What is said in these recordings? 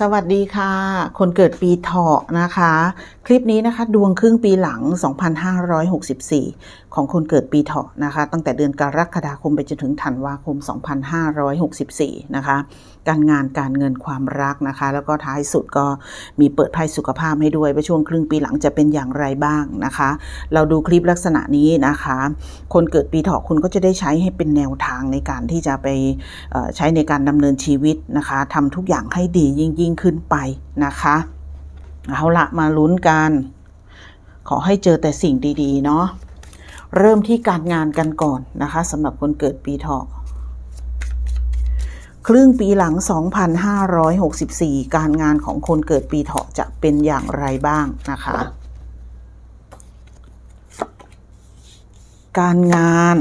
สวัสดีค่ะ คนเกิดปีเถาะนะคะ คลิปนี้นะคะ ดวงครึ่งปีหลัง 2564 ของคนเกิดปีเถาะนะคะ ตั้งแต่เดือนกรกฎาคมไปจนถึงธันวาคม 2564 นะคะการงานการเงินความรักนะคะ แล้วก็ท้ายสุดก็มีเปิดไพ่สุขภาพให้ด้วยว่าช่วงครึ่งปีหลังจะเป็นอย่างไรบ้างนะคะ เราดูคลิปลักษณะนี้นะคะ คนเกิดปีเถาะคุณก็จะได้ใช้ให้เป็นแนวทางในการที่จะไปใช้ในการดำเนินชีวิตนะคะทำทุกอย่างให้ดียิ่งยิ่งขึ้นไปนะคะเอาละมาลุ้นกัน ขอให้เจอแต่สิ่งดี ๆ เนาะเริ่มที่การงานกันก่อนนะคะสำหรับคนเกิดปีเถาะ ครึ่งปีหลัง 2564 การงานของคนเกิดปีเถาะจะเป็นอย่างไรบ้างนะคะ การงาน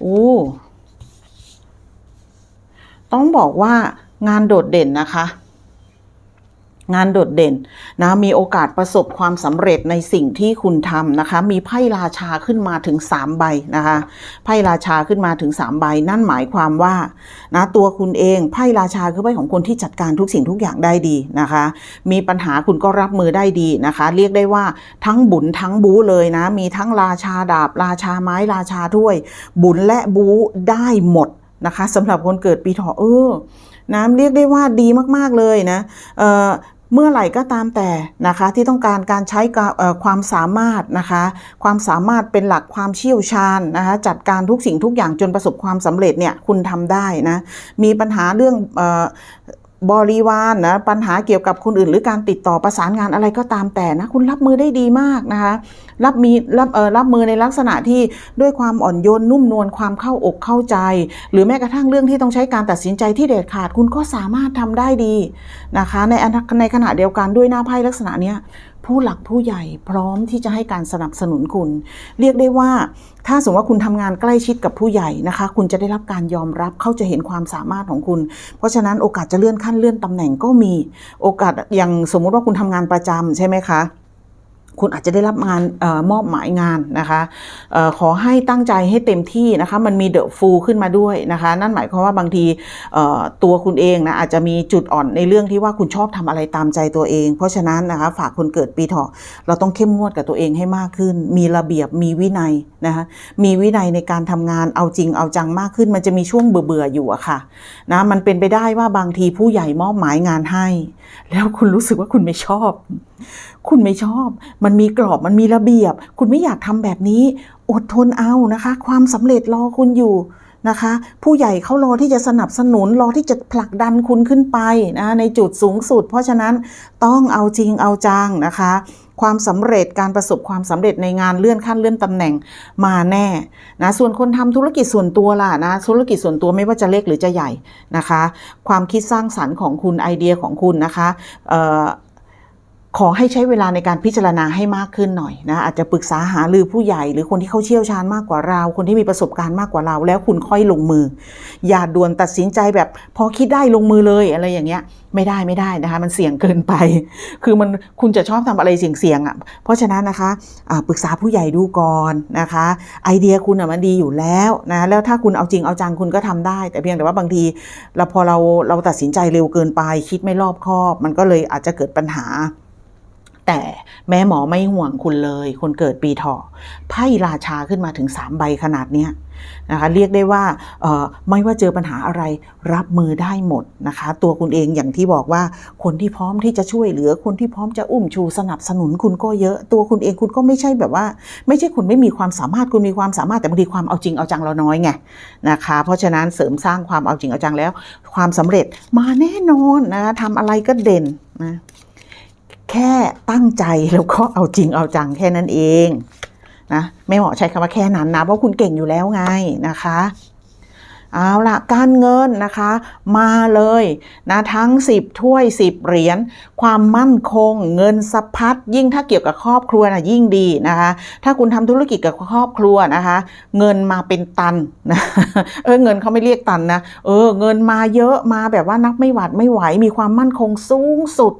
โอ้ต้องบอกว่างานโดดเด่นนะคะ งานโดดเด่นนะมีโอกาสประสบความสำเร็จในสิ่งที่คุณทำนะคะ มีไพ่ราชาขึ้นมาถึง 3 ใบนะคะไพ่ราชาขึ้นมาถึง 3 ใบ นั่นหมายความว่านะตัวคุณเองไพ่ราชาคือไพ่ของคนที่จัดการทุกสิ่งทุกอย่างได้ดีนะคะ มีปัญหาคุณก็รับมือได้ดีนะคะ เรียกได้ว่าทั้งบุญทั้งบูเลยนะ มีทั้งราชาดาบ ราชาไม้ราชาถ้วย บุญและบูได้หมดนะคะสำหรับคนเกิดปีเถาะเออนะเรียกได้ว่าดีมาก ๆ เลยนะ เมื่อไหร่ก็ตามแต่นะคะที่ต้องการการใช้ความสามารถนะคะความสามารถเป็นหลักความเชี่ยวชาญนะคะจัดการทุกสิ่งทุกอย่างจนประสบความสำเร็จเนี่ยคุณทำได้นะมีปัญหาเรื่องอ บริวารนะปัญหาเกี่ยวกับคนอื่น หรือการติดต่อประสานงานอะไรก็ตามแต่นะคุณรับมือได้ดีมากนะคะรับมีรับเออรับมือในลักษณะที่ด้วยความอ่อนโยนนุ่มนวลความเข้าอกเข้าใจ หรือแม้กระทั่งเรื่องที่ต้องใช้การตัดสินใจที่เด็ดขาดคุณก็สามารถทำได้ดีนะคะในในขณะเดียวกันด้วยหน้าไพ่ลักษณะเนี้ย ผู้หลักผู้ใหญ่พร้อมที่จะให้การสนับสนุนคุณ เรียกได้ว่า ถ้าสมมติว่าคุณทำงานใกล้ชิดกับผู้ใหญ่นะคะ คุณจะได้รับการยอมรับเขาจะเห็นความสามารถของคุณ เพราะฉะนั้นโอกาสจะเลื่อนขั้นเลื่อนตำแหน่งก็มีโอกาสอย่างสมมุติว่าคุณทำงานประจำใช่ไหมคะ คุณอาจจะได้รับงานออมอบหมายงานนะคะออขอให้ตั้งใจให้เต็มที่นะคะ มันมีเดอะฟูขึ้นมาด้วยนะคะ นั่นหมายความว่าบางทีออตัวคุณเองนะอาจจะมีจุดอ่อนในเรื่องที่ว่าคุณชอบทำอะไรตามใจตัวเอง เพราะฉะนั้นนะคะฝากคนเกิดปีเถาะเราต้องเข้มงวดกับตัวเองให้มากขึ้น มีระเบียบมีวินัยนะคะมีวินัยในการทำงานเอาจริงเอาจังมากขึ้น มันจะมีช่วงเบื่อๆอยู่อะค่ะนะมันเป็นไปได้ว่าบางทีผู้ใหญ่มอบหมายงานให้ แล้วคุณรู้สึกว่าคุณไม่ชอบ คุณไม่ชอบมันมีกรอบมันมีระเบียบ คุณไม่อยากทำแบบนี้ อดทนเอานะคะ ความสำเร็จรอคุณอยู่นะคะ ผู้ใหญ่เขารอที่จะสนับสนุนรอที่จะผลักดันคุณขึ้นไปนะในจุดสูงสุด เพราะฉะนั้นต้องเอาจริงเอาจังนะคะ ความสำเร็จการประสบความสำเร็จในงานเลื่อนขั้นเลื่อนตำแหน่งมาแน่นะส่วนคนทำธุรกิจส่วนตัวล่ะนะธุรกิจส่วนตัวไม่ว่าจะเล็กหรือจะใหญ่นะคะ ความคิดสร้างสรรค์ของคุณไอเดียของคุณนะคะ ขอให้ใช้เวลาในการพิจารณาให้มากขึ้นหน่อยนะอาจจะปรึกษาหารือผู้ใหญ่ หรือคนที่เขาเชี่ยวชาญมากกว่าเรา คนที่มีประสบการณ์มากกว่าเรา แล้วคุณค่อยลงมือ อย่าด่วนตัดสินใจแบบพอคิดได้ลงมือเลยอะไรอย่างเงี้ยไม่ได้ไม่ได้นะคะ มันเสี่ยงเกินไป คือมันคุณจะชอบทำอะไรเสี่ยงๆอะเพราะฉะนั้นนะคะอ่าปรึกษาผู้ใหญ่ดูก่อนนะคะ ไอเดียคุณอะมันดีอยู่แล้วนะแล้วถ้าคุณเอาจริงเอาจังคุณก็ทำได้ แต่เพียงแต่ว่าบางทีเราพอเราเราตัดสินใจเร็วเกินไป คิดไม่รอบคอบ มันก็เลยอาจจะเกิดปัญหา แต่แม่หมอไม่ห่วงคุณเลย คนเกิดปีเถาะไพ่ราชาขึ้นมาถึง 3 ใบขนาดเนี้ยนะคะเรียกได้ว่าไม่ว่าเจอปัญหาอะไรรับมือได้หมดนะคะ ตัวคุณเองอย่างที่บอกว่าคนที่พร้อมที่จะช่วยเหลือ คนที่พร้อมจะอุ้มชูสนับสนุนคุณก็เยอะ ตัวคุณเองคุณก็ไม่ใช่แบบว่า ไม่ใช่คุณไม่มีความสามารถคุณมีความสามารถแต่บางทีความเอาจริงเอาจังเราน้อยไงนะคะเพราะฉะนั้นเสริมสร้างความเอาจริงเอาจังแล้ว ความสำเร็จมาแน่นอนนะคะทำอะไรก็เด่นนะ แค่ตั้งใจแล้วก็เอาจริงเอาจังแค่นั้นเองนะไม่เหมาะใช้คำว่าแค่นั้นนะ เพราะคุณเก่งอยู่แล้วไงนะคะ เอาละการเงินนะคะ มาเลยนะทั้ง 10 ถ้วย 10 เหรียญความมั่นคง เงินสะพัดยิ่งถ้าเกี่ยวกับครอบครัวนะยิ่งดีนะคะ ถ้าคุณทำธุรกิจกับครอบครัวนะคะ เงินมาเป็นตันนะเออเงินเขาไม่เรียกตันนะเออเงินมาเยอะมาแบบว่านับไม่หวัดไม่ไหวมีความมั่นคงสูงสุด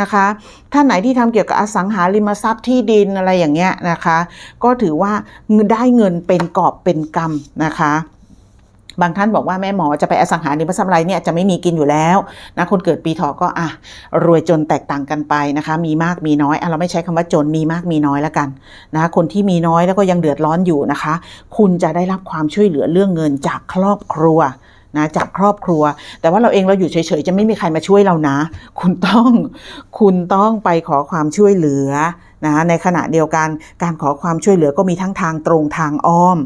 นะคะท่านไหนที่ทำเกี่ยวกับอสังหาริมทรัพย์ที่ดินอะไรอย่างเงี้ยนะคะ ก็ถือว่าได้เงินเป็นกอบเป็นกำนะคะ บางท่านบอกว่าแม่หมอจะไปอสังหาริมทรัพย์อะไรเนี่ยจะไม่มีกินอยู่แล้วนะคนเกิดปีเถาะก็อะรวยจนแตกต่างกันไปนะคะ มีมากมีน้อยอะเราไม่ใช้คำว่าจนมีมากมีน้อยแล้วกันนะคะคนที่มีน้อยแล้วก็ยังเดือดร้อนอยู่นะคะ คุณจะได้รับความช่วยเหลือเรื่องเงินจากครอบครัวนะจากครอบครัว แต่ว่าเราเองเราอยู่เฉยๆจะไม่มีใครมาช่วยเรานะ คุณต้องคุณต้องไปขอความช่วยเหลือ นะในขณะเดียวกันการขอความช่วยเหลือก็มีทั้งทางตรงทางอ้อม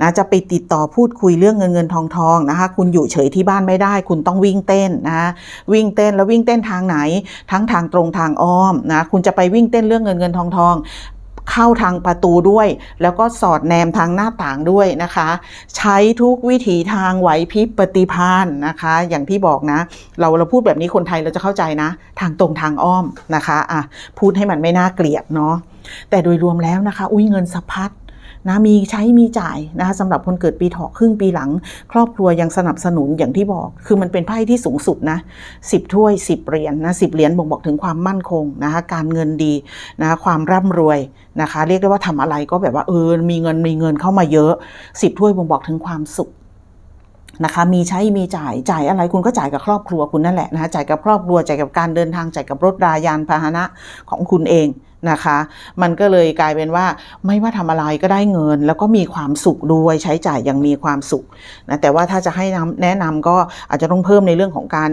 นะจะไปติดต่อพูดคุยเรื่องเงินเงินทองทองนะคะคุณอยู่เฉยที่บ้านไม่ได้ คุณต้องวิ่งเต้นนะวิ่งเต้นแล้ววิ่งเต้นทางไหน ทั้งทางตรงทางอ้อมนะคุณจะไปวิ่งเต้นเรื่องเงินเงินทองทอง เข้าทางประตูด้วย แล้วก็สอดแนมทางหน้าต่างด้วยนะคะ ใช้ทุกวิถีทางไหวพริบปฏิภาณนะคะ อย่างที่บอกนะ เราเราพูดแบบนี้คนไทยเราจะเข้าใจนะ ทางตรงทางอ้อมนะคะอะพูดให้มันไม่น่าเกลียดเนาะแต่โดยรวมแล้วนะคะ อุ้ยเงินสะพัด นะมีใช้มีจ่ายนะคะสำหรับคนเกิดปีเถาะครึ่งปีหลัง ครอบครัวยังสนับสนุนอย่างที่บอก คือมันเป็นไพ่ที่สูงสุดนะสิบถ้วยสิบเหรียญนะสิบเหรียญบ่งบอกถึงความมั่นคงนะคะการเงินดีนะคะความร่ำรวยนะคะเรียกได้ว่าทำอะไรก็แบบว่าเออมีเงินมีเงินเข้ามาเยอะสิบถ้วยบ่งบอกถึงความสุขนะคะมีใช้มีจ่ายจ่ายอะไรคุณก็จ่ายกับครอบครัวคุณนั่นแหละนะคะจ่ายกับครอบครัวจ่ายกับการเดินทางจ่ายกับรถรายานพาหนะของคุณเอง นะคะ มันก็เลยกลายเป็นว่าไม่ว่าทำอะไรก็ได้เงิน แล้วก็มีความสุขด้วยใช้จ่ายอย่างมีความสุขนะแต่ว่าถ้าจะให้นำแนะนำก็อาจจะต้องเพิ่มในเรื่องของการ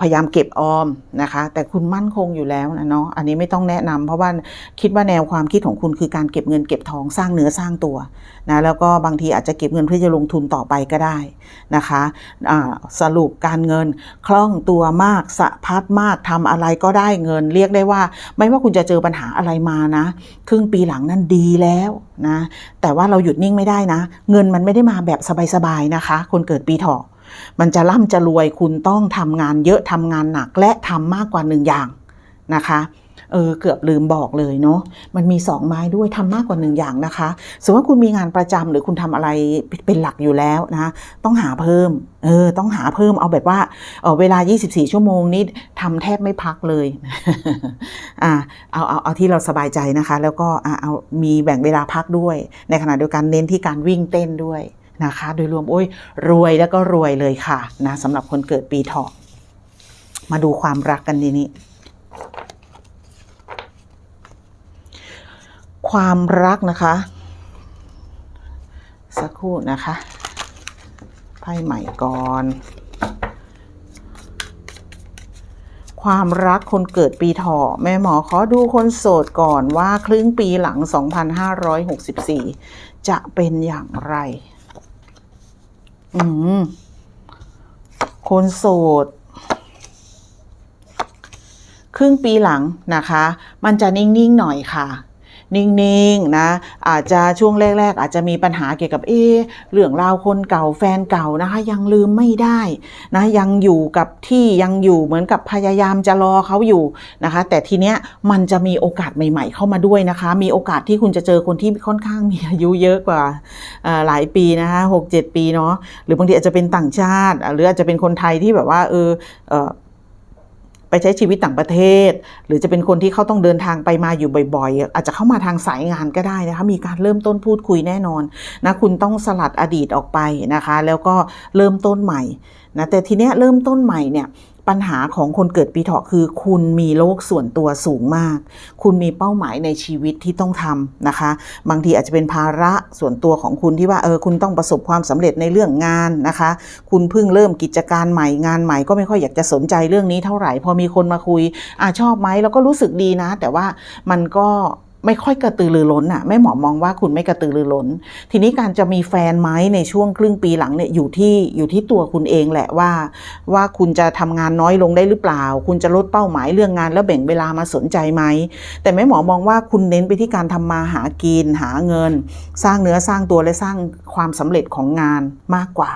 พยายามเก็บออมนะคะ แต่คุณมั่นคงอยู่แล้วนะเนาะอันนี้ไม่ต้องแนะนำเพราะว่าคิดว่าแนวความคิดของคุณคือการเก็บเงินเก็บทองสร้างเนื้อสร้างตัวนะแล้วก็บางทีอาจจะเก็บเงินเพื่อจะลงทุนต่อไปก็ได้นะคะสรุปการเงินคล่องตัวมากสะพัดมากทำอะไรก็ได้เงิน เรียกได้ว่า ไม่ว่าคุณจะเจอปัญหาอะไรมานะ ครึ่งปีหลังนั้นดีแล้วนะ แต่ว่าเราหยุดนิ่งไม่ได้นะ เงินมันไม่ได้มาแบบสบายๆนะคะ คนเกิดปีเถาะมันจะร่ำจะรวยคุณต้องทำงานเยอะทำงานหนักและทำมากกว่าหนึ่งอย่างนะคะเออเกือบลืมบอกเลยเนาะมันมีสองไม้ด้วยทำมากกว่าหนึ่งอย่างนะคะสมมติว่าคุณมีงานประจำหรือคุณทำอะไรเป็นหลักอยู่แล้วนะต้องหาเพิ่มเออต้องหาเพิ่มเอาแบบว่าเออเวลา 24 ชั่วโมงนี้ทำแทบไม่พักเลย อ่าเอาเอาเอาที่เราสบายใจนะคะ แล้วก็อ่าเอามีแบ่งเวลาพักด้วย ในขณะเดียวกันเน้นที่การวิ่งเต้นด้วยนะคะ โดยรวมโอ้ยรวยแล้วก็รวยเลยค่ะนะสำหรับคนเกิดปีเถาะมาดูความรักกันทีนี้ความรักนะคะ สักครู่นะคะไพ่ใหม่ก่อน ความรักคนเกิดปีเถาะแม่หมอขอดูคนโสดก่อนว่าครึ่งปีหลัง 2564 จะเป็นอย่างไร อืม คนโสด ครึ่งปีหลังนะคะ มันจะนิ่ง ๆ หน่อยค่ะ นิ่งๆนะอาจจะช่วงแรก ๆ อาจจะมีปัญหาเกี่ยวกับเอเรื่องราวคนเก่าแฟนเก่านะคะยังลืมไม่ได้นะยังอยู่กับที่ยังอยู่เหมือนกับพยายามจะรอเขาอยู่นะคะ แต่ทีเนี้ยมันจะมีโอกาสใหม่ ๆ เข้ามาด้วยนะคะ มีโอกาสที่คุณจะเจอคนที่ค่อนข้างมีอายุเยอะกว่าหลายปีนะคะหกเจ็ดปีเนาะหรือบางทีอาจจะเป็นต่างชาติ หรืออาจจะเป็นคนไทยที่แบบว่าเออเออ ไปใช้ชีวิตต่างประเทศ หรือจะเป็นคนที่เขาต้องเดินทางไปมาอยู่บ่อยๆ อาจจะเข้ามาทางสายงานก็ได้นะคะมีการเริ่มต้นพูดคุยแน่นอนนะคุณต้องสลัดอดีตออกไปนะคะ แล้วก็เริ่มต้นใหม่นะแต่ทีเนี้ยเริ่มต้นใหม่เนี่ย ปัญหาของคนเกิดปีเถาะคือ คุณมีโลกส่วนตัวสูงมาก คุณมีเป้าหมายในชีวิตที่ต้องทำนะคะ บางทีอาจจะเป็นภาระส่วนตัวของคุณที่ว่าเออคุณต้องประสบความสำเร็จในเรื่องงานนะคะ คุณเพิ่งเริ่มกิจการใหม่งานใหม่ก็ไม่ค่อยอยากจะสนใจเรื่องนี้เท่าไหร่ พอมีคนมาคุยอะชอบไหมแล้วก็รู้สึกดีนะ แต่ว่ามันก็ ไม่ค่อยกระตือรือร้นอะแม่หมอมองว่าคุณไม่กระตือรือร้น ทีนี้การจะมีแฟนไหมในช่วงครึ่งปีหลังเนี่ยอยู่ที่อยู่ที่ตัวคุณเองแหละว่า ว่าคุณจะทำงานน้อยลงได้หรือเปล่า คุณจะลดเป้าหมายเรื่องงานแล้วแบ่งเวลามาสนใจไหมแต่แม่หมอมองว่าคุณเน้นไปที่การทำมาหากินหาเงิน สร้างเนื้อสร้างตัวและสร้างความสำเร็จของงานมากกว่า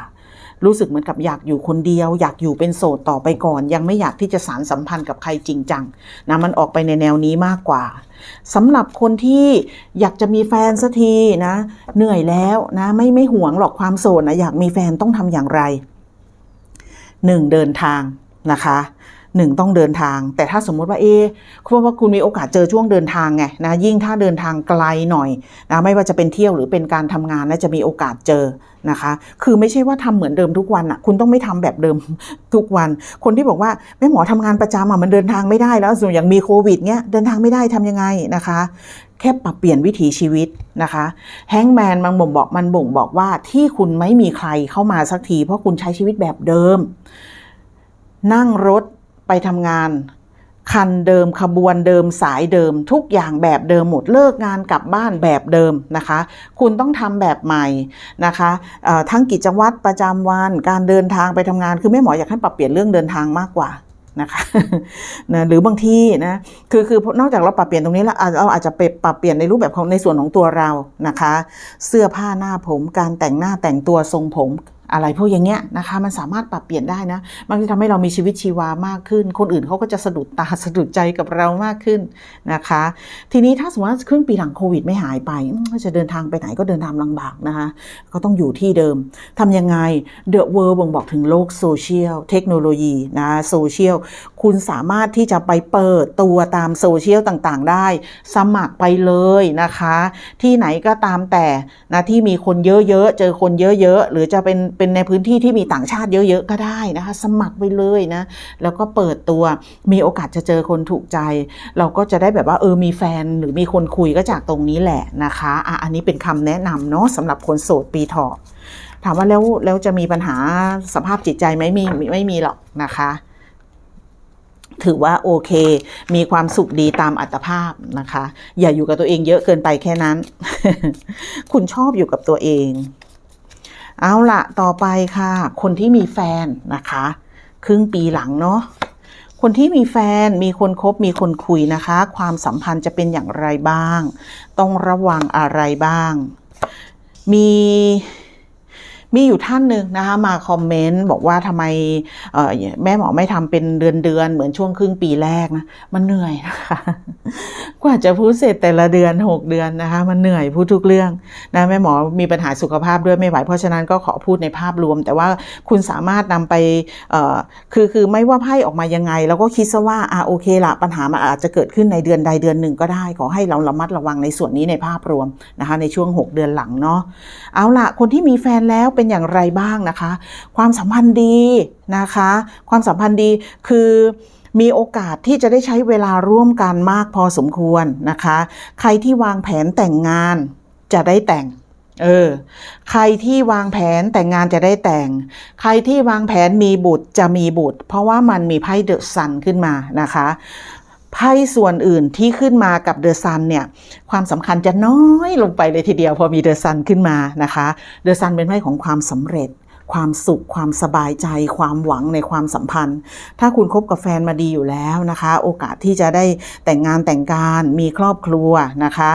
รู้สึกเหมือนกับอยากอยู่คนเดียว อยากอยู่เป็นโสดต่อไปก่อน ยังไม่อยากที่จะสารสัมพันธ์กับใครจริงจังนะมันออกไปในแนวนี้มากกว่าสำหรับคนที่อยากจะมีแฟนสักทีนะ เหนื่อยแล้วนะไม่ไม่หวงหรอกความโสดนะอยากมีแฟนต้องทำอย่างไรหนึ่งเดินทางนะคะ หนึ่งต้องเดินทาง แต่ถ้าสมมติว่าเอ๊ะเพราะว่าคุณมีโอกาสเจอช่วงเดินทางไงนะยิ่งถ้าเดินทางไกลหน่อยนะไม่ว่าจะเป็นเที่ยวหรือเป็นการทำงานนะจะมีโอกาสเจอนะคะ คือไม่ใช่ว่าทำเหมือนเดิมทุกวันอะ คุณต้องไม่ทำแบบเดิมทุกวัน คนที่บอกว่าแม่หมอทำงานประจำอะมันเดินทางไม่ได้แล้วส่วนอย่างมีโควิดเนี้ยเดินทางไม่ได้ทำยังไงนะคะ แค่ปรับเปลี่ยนวิถีชีวิตนะคะแฮงแมนมันบ่งบอกมันบ่งบอกว่าที่คุณไม่มีใครเข้ามาสักที เพราะคุณใช้ชีวิตแบบเดิม นั่งรถ ไปทำงาน คันเดิมขบวนเดิมสายเดิม ทุกอย่างแบบเดิมหมดเลิกงานกลับบ้านแบบเดิมนะคะ คุณต้องทำแบบใหม่นะคะทั้งกิจวัตรประจำวันการเดินทางไปทำงานคือแม่หมออยากให้ปรับเปลี่ยนเรื่องเดินทางมากกว่านะคะนะหรือบางที่นะคือคือนอกจากเราปรับเปลี่ยนตรงนี้แล้วเราอาจจะไปปรับเปลี่ยนในรูปแบบของในส่วนของตัวเรานะคะ เสื้อผ้าหน้าผมการแต่งหน้าแต่งตัวทรงผม อะไรพวกอย่างเงี้ยนะคะมันสามารถปรับเปลี่ยนได้นะมันจะทำให้เรามีชีวิตชีวามากขึ้น คนอื่นเขาก็จะสะดุดตาสะดุดใจกับเรามากขึ้นนะคะ ทีนี้ถ้าสมมติว่าครึ่งปีหลังโควิดไม่หายไป จะเดินทางไปไหนก็เดินทางลำบากนะคะ ก็ต้องอยู่ที่เดิมทำยังไง The World บ่งบอกถึงโลกโซเชียลเทคโนโลยีนะโซเชียลคุณสามารถที่จะไปเปิดตัวตามโซเชียลต่างๆ ได้ สมัครไปเลยนะคะ ที่ไหนก็ตามแต่นะที่มีคนเยอะๆเจอคนเยอะๆหรือจะเป็นเป็นในพื้นที่ที่มีต่างชาติเยอะๆก็ได้นะคะ สมัครไปเลยนะแล้วก็เปิดตัวมีโอกาสจะเจอคนถูกใจ เราก็จะได้แบบว่าเออมีแฟนหรือมีคนคุยก็จากตรงนี้แหละนะคะอะอันนี้เป็นคำแนะนำเนาะสำหรับคนโสดปีเถาะถามว่าแล้วแล้วจะมีปัญหาสภาพจิตใจไหมมีไม่ไม่มีหรอกนะคะถือว่าโอเค มีความสุขดีตามอัตภาพนะคะ อย่าอยู่กับตัวเองเยอะเกินไปแค่นั้น คุณชอบอยู่กับตัวเอง เอาละต่อไปค่ะ คนที่มีแฟนนะคะ ครึ่งปีหลังเนาะคนที่มีแฟนมีคนคบมีคนคุยนะคะ ความสัมพันธ์จะเป็นอย่างไรบ้าง ต้องระวังอะไรบ้าง มี มีอยู่ท่านหนึ่งนะคะมาคอมเมนต์บอกว่าทำไมแม่หมอไม่ทำเป็นเดือนเดือนเหมือนช่วงครึ่งปีแรกนะมันเหนื่อยนะคะกว่าจะพูดเสร็จแต่ละเดือนหกเดือนนะคะมันเหนื่อยพูดทุกเรื่องนะแม่หมอมีปัญหาสุขภาพด้วยไม่ไหวเพราะฉะนั้นก็ขอพูดในภาพรวม แต่ว่าคุณสามารถนำไปคือคือไม่ว่าไพ่ออกมายังไง แล้วก็คิดซะว่าอ่าโอเคละปัญหามันอาจจะเกิดขึ้นในเดือนใดเดือนหนึ่งก็ได้ ขอให้เราระมัดระวังในส่วนนี้ในภาพรวมนะคะในช่วง 6 เดือนหลังเนาะเอาล่ะคนที่มีแฟนแล้วเเป็นอย่างไรบ้างนะคะ ความสัมพันธ์ดีนะคะ ความสัมพันธ์ดีคือมีโอกาสที่จะได้ใช้เวลาร่วมกันมากพอสมควรนะคะ ใครที่วางแผนแต่งงานจะได้แต่ง เออ ใครที่วางแผนแต่งงานจะได้แต่ง ใครที่วางแผนมีบุตรจะมีบุตร เพราะว่ามันมีไพ่เดอะซันขึ้นมานะคะ ไพ่ส่วนอื่นที่ขึ้นมากับเดอะซันเนี่ยความสำคัญจะน้อยลงไปเลยทีเดียวพอมีเดอะซันขึ้นมานะคะเดอะซันเป็นไพ่ของความสำเร็จ ความสุข ความสบายใจ ความหวังในความสัมพันธ์ ถ้าคุณคบกับแฟนมาดีอยู่แล้วนะคะ โอกาสที่จะได้แต่งงานแต่งการมีครอบครัวนะคะ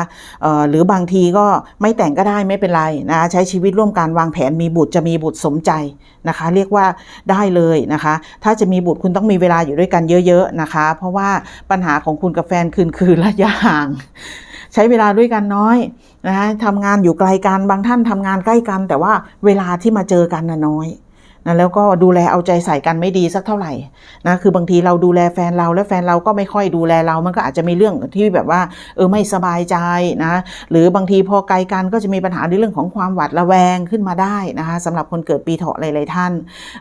หรือบางทีก็ไม่แต่งก็ได้ไม่เป็นไรนะใช้ชีวิตร่วมกันวางแผนมีบุตรจะมีบุตรสมใจนะคะ เรียกว่าได้เลยนะคะ ถ้าจะมีบุตรคุณต้องมีเวลาอยู่ด้วยกันเยอะ ๆ นะคะ เพราะว่าปัญหาของคุณกับแฟนคืนคือระยะห่าง ใช้เวลาด้วยกันน้อยนะคะทำงานอยู่ไกลกันบางท่านทำงานใกล้กัน แต่ว่าเวลาที่มาเจอกันน่ะน้อย นะแล้วก็ดูแลเอาใจใส่กันไม่ดีสักเท่าไหร่นะคือบางทีเราดูแลแฟนเราแล้วแฟนเราก็ไม่ค่อยดูแลเรา มันก็อาจจะมีเรื่องที่แบบว่าเออไม่สบายใจนะหรือบางทีพอไกลกันก็จะมีปัญหาในเรื่องของความหวาดระแวงขึ้นมาได้นะคะสำหรับคนเกิดปีเถาะหลายๆท่าน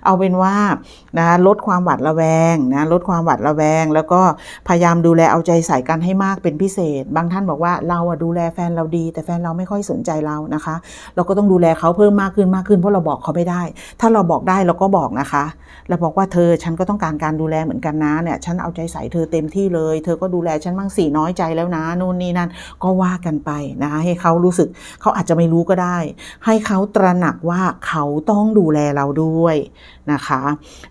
เอาเป็นว่านะลดความหวาดระแวงนะลดความหวาดระแวง แล้วก็พยายามดูแลเอาใจใส่กันให้มากเป็นพิเศษ บางท่านบอกว่าเราอะดูแลแฟนเราดี แต่แฟนเราไม่ค่อยสนใจเรานะคะ เราก็ต้องดูแลเขาเพิ่มมากขึ้นมากขึ้นเพราะเราบอกเขาไม่ได้ ถ้าเราบอกได้ได้เราก็บอกนะคะเราบอกว่าเธอฉันก็ต้องการการดูแลเหมือนกันนะเนี่ยฉันเอาใจใส่เธอเต็มที่เลย เธอก็ดูแลฉันบ้างสิน้อยใจแล้วนะนู่นนี่นั่นก็ว่ากันไปนะคะให้เขารู้สึกเขาอาจจะไม่รู้ก็ได้ ให้เขาตระหนักว่าเขาต้องดูแลเราด้วยนะคะ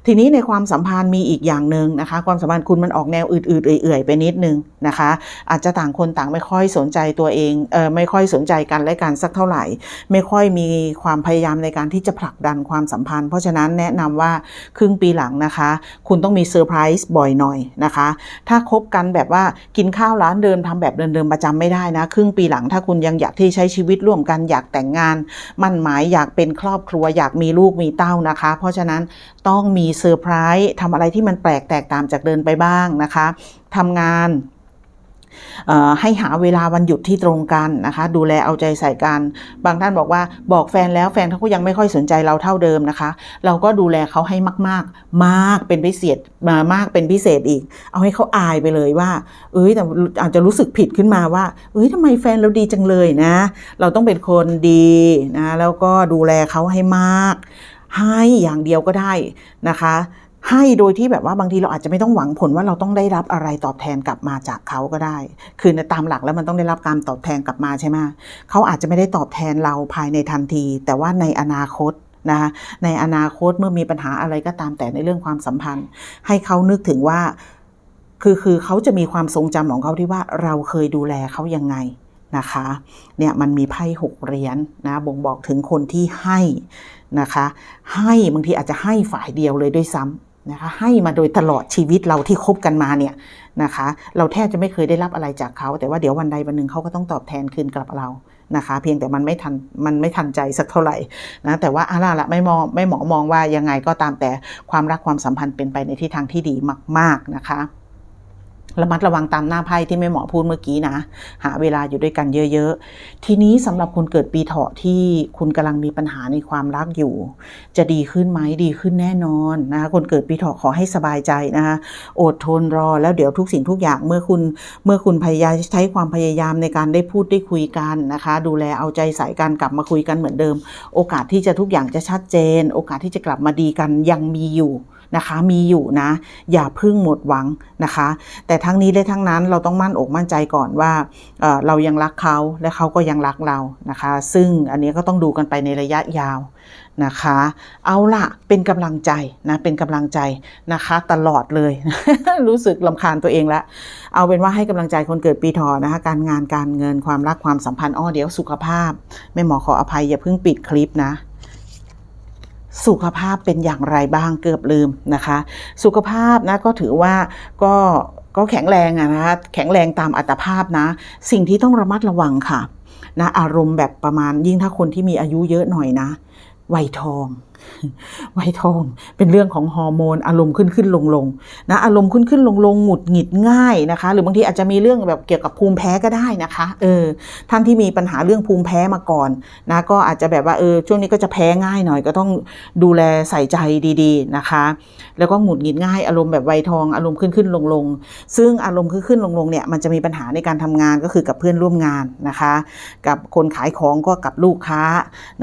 ทีนี้ในความสัมพันธ์มีอีกอย่างหนึ่งนะคะ ความสัมพันธ์คุณมันออกแนวอืดๆเอื่อยๆไปนิดนึงนะคะ อาจจะต่างคนต่างไม่ค่อยสนใจตัวเองเออไม่ค่อยสนใจกันและกันสักเท่าไหร่ ไม่ค่อยมีความพยายามในการที่จะผลักดันความสัมพันธ์เพราะฉะนั้นนั้นแนะนำว่าครึ่งปีหลังนะคะ คุณต้องมีเซอร์ไพรส์บ่อยหน่อยนะคะ ถ้าคบกันแบบว่ากินข้าวร้านเดิมทำแบบเดิมๆประจำไม่ได้นะ ครึ่งปีหลังถ้าคุณยังอยากที่ใช้ชีวิตร่วมกันอยากแต่งงาน มั่นหมายอยากเป็นครอบครัวอยากมีลูกมีเต้านะคะ เพราะฉะนั้นต้องมีเซอร์ไพรส์ทำอะไรที่มันแปลกแตกต่างจากเดินไปบ้างนะคะทำงาน ให้หาเวลาวันหยุดที่ตรงกันนะคะ ดูแลเอาใจใส่กัน บางท่านบอกว่าบอกแฟนแล้วแฟนเขาก็ยังไม่ค่อยสนใจเราเท่าเดิมนะคะ เราก็ดูแลเขาให้มาก ๆ มากเป็นพิเศษมามากเป็นพิเศษอีก เอาให้เขาอายไปเลยว่า เอ้ยแต่อาจจะรู้สึกผิดขึ้นมาว่า เอ้ยทำไมแฟนเราดีจังเลยนะ เราต้องเป็นคนดีนะแล้วก็ดูแลเขาให้มากให้อย่างเดียวก็ได้นะคะ ให้โดยที่แบบว่าบางทีเราอาจจะไม่ต้องหวังผลว่าเราต้องได้รับอะไรตอบแทนกลับมาจากเขาก็ได้ คือในตามหลักแล้วมันต้องได้รับการตอบแทนกลับมาใช่ไหมเขาอาจจะไม่ได้ตอบแทนเราภายในทันที แต่ว่าในอนาคตนะคะในอนาคตเมื่อมีปัญหาอะไรก็ตามแต่ในเรื่องความสัมพันธ์ ให้เขานึกถึงว่าคือคือเขาจะมีความทรงจำของเขาที่ว่าเราเคยดูแลเขายังไงนะคะเนี่ยมันมีไพ่หกเหรียญนะบ่งบอกถึงคนที่ให้นะคะ ให้บางทีอาจจะให้ฝ่ายเดียวเลยด้วยซ้ำ นะคะให้มาโดยตลอดชีวิตเราที่คบกันมาเนี่ยนะคะ เราแทบจะไม่เคยได้รับอะไรจากเขา แต่ว่าเดี๋ยววันใดวันหนึ่งเขาก็ต้องตอบแทนคืนกลับเรานะคะ เพียงแต่มันไม่ทันมันไม่ทันใจสักเท่าไหร่นะแต่ว่าอะไรละไม่มองไม่หมอมองว่ายังไงก็ตามแต่ความรักความสัมพันธ์เป็นไปในทิศทางที่ดีมาก ๆนะคะ ระมัดระวังตามหน้าไพ่ที่แม่หมอพูดเมื่อกี้นะ หาเวลาอยู่ด้วยกันเยอะๆ ทีนี้สำหรับคนเกิดปีเถาะที่คุณกำลังมีปัญหาในความรักอยู่ จะดีขึ้นไหมดีขึ้นแน่นอนนะคะคนเกิดปีเถาะขอให้สบายใจนะคะอดทนรอแล้วเดี๋ยวทุกสิ่งทุกอย่างเมื่อคุณเมื่อคุณพยายามใช้ความพยายามในการได้พูดได้คุยกันนะคะ ดูแลเอาใจใส่กันกลับมาคุยกันเหมือนเดิม โอกาสที่จะทุกอย่างจะชัดเจน โอกาสที่จะกลับมาดีกันยังมีอยู่ นะคะมีอยู่นะ อย่าพึ่งหมดหวังนะคะ แต่ทั้งนี้และทั้งนั้นเราต้องมั่นอกมั่นใจก่อนว่าเเรายังรักเขาและเขาก็ยังรักเรานะคะ ซึ่งอันนี้ก็ต้องดูกันไปในระยะยาวนะคะ เอาละเป็นกำลังใจนะเป็นกำลังใจนะคะตลอดเลย รู้สึกลำคาญตัวเองล้วเอาเป็นว่าให้กำลังใจคนเกิดปีถอนะคะ การงานการเงินความรักความสัมพันธ์อ้อเดี๋ยวสุขภาพแม่หมอขออภัยอย่าเพิ่งปิดคลิปนะ สุขภาพเป็นอย่างไรบ้างเกือบลืมนะคะ สุขภาพนะก็ถือว่าก็ก็แข็งแรงอะนะคะแข็งแรงตามอัตภาพนะ สิ่งที่ต้องระมัดระวังค่ะนะอารมณ์แบบประมาณยิ่งถ้าคนที่มีอายุเยอะหน่อยนะวัยทองวัยทองเป็นเรื่องของฮอร์โมน อารมณ์ขึ้นขึ้นลงลงนะอารมณ์ขึ้นขึ้นลงลงหงุดหงิดง่ายนะคะ หรือบางทีอาจจะมีเรื่องแบบเกี่ยวกับภูมิแพ้ก็ได้นะคะเออท่านที่มีปัญหาเรื่องภูมิแพ้มาก่อนนะก็อาจจะแบบว่าเออช่วงนี้ก็จะแพ้ง่ายหน่อยก็ต้องดูแลใส่ใจดีๆนะคะ แล้วก็หงุดหงิดง่าย อารมณ์แบบวัยทอง อารมณ์ขึ้นขึ้นลงลงซึ่งอารมณ์ขึ้นขึ้นลงลงเนี่ยมันจะมีปัญหาในการทำงานก็คือกับเพื่อนร่วมงานนะคะ กับคนขายของก็กับลูกค้า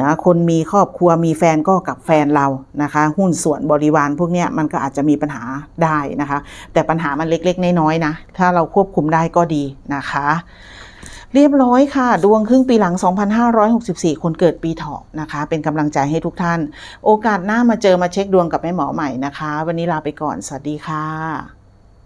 นะคนมีครอบครัวมีแฟนก็กับแฟนเรานะคะ หุ้นส่วนบริวารพวกเนี้ยมันก็อาจจะมีปัญหาได้นะคะ แต่ปัญหามันเล็กๆน้อยๆนะ ถ้าเราควบคุมได้ก็ดีนะคะ เรียบร้อยค่ะ ดวงครึ่งปีหลัง 2564 คนเกิดปีเถาะนะคะ เป็นกำลังใจให้ทุกท่าน โอกาสหน้ามาเจอมาเช็คดวงกับแม่หมอใหม่นะคะ วันนี้ลาไปก่อน สวัสดีค่ะ